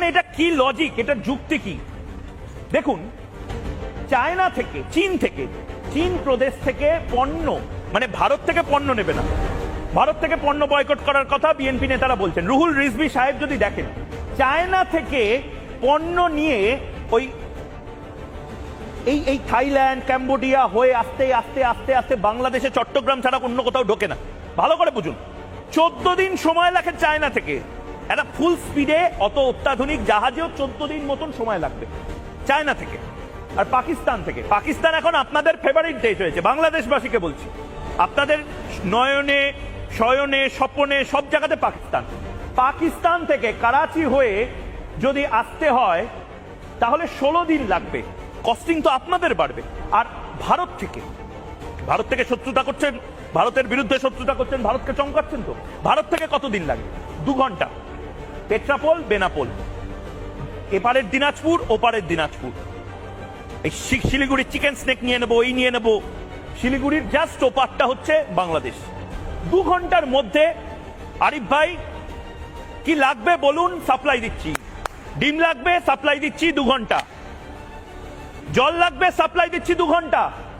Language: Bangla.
মানে এটা কি লজিক এটা যুক্তি কি? দেখুন, চায়না থেকে, চীন থেকে, চীন প্রদেশ থেকে পণ্য মানে ভারত থেকে পণ্য নেবে না। ভারত থেকে পণ্য বয়কট করার কথা বিএনপি নেতারা বলছেন। রুহুল রিজভি সাহেব যদি দেখেন, চায়না থেকে পণ্য নিয়ে ওই, এই এই থাইল্যান্ড, ক্যাম্বোডিয়া হয়ে আস্তে আস্তে আস্তে আস্তে বাংলাদেশে চট্টগ্রাম ছাড়া অন্য কোথাও ঢোকে না। ভালো করে বুঝুন। চোদ্দ দিন সময় লাগে চায়না থেকে। একটা ফুল স্পিডে অত অত্যাধুনিক জাহাজেও চোদ্দ দিন মতন সময় লাগবে। চায়না থেকে আর পাকিস্তান থেকে। পাকিস্তান এখন আপনাদের ফেভারিট দেশ হয়েছে। বাংলাদেশবাসীকে বলছি, আপনাদের নয়নে, শয়নে, স্বপনে, সব জায়গাতে পাকিস্তান। পাকিস্তান থেকে করাচি হয়ে যদি আসতে হয়, তাহলে ষোলো দিন লাগবে। কস্টিং তো আপনাদের বাড়বে। আর ভারত থেকে ভারত থেকে শত্রুতা করছেন, ভারতের বিরুদ্ধে শত্রুতা করছেন, ভারতকে চমকাচ্ছেন তো? ভারত থেকে কতদিন লাগে দু ঘণ্টা। পেট্রাপোল, বেনাপোল। এপারের দিনাজপুর, ওপারের দিনাজপুর। এই শিলিগুড়ির চিকেন স্নেক নিয়ে নেব, এই নিয়ে নেব। শিলিগুড়ির জাস্ট ওপারটা হচ্ছে বাংলাদেশ। দু ঘণ্টার মধ্যে আরিফ ভাই, কি লাগবে বলুন, সাপ্লাই দিচ্ছি। ডিম লাগবে, সাপ্লাই দিচ্ছি দু ঘণ্টা। জল লাগবে, সাপ্লাই দিচ্ছি দু ঘণ্টা।